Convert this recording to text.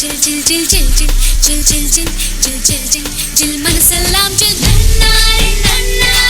ஜில் ஜில் ஜில் ஜில் ஜில் ஜில் ஜில் ஜில் ஜில் ஜில் ஜில் ஜில் மனசெல்லாம் ஜில் நன்னாரே நன்னாரே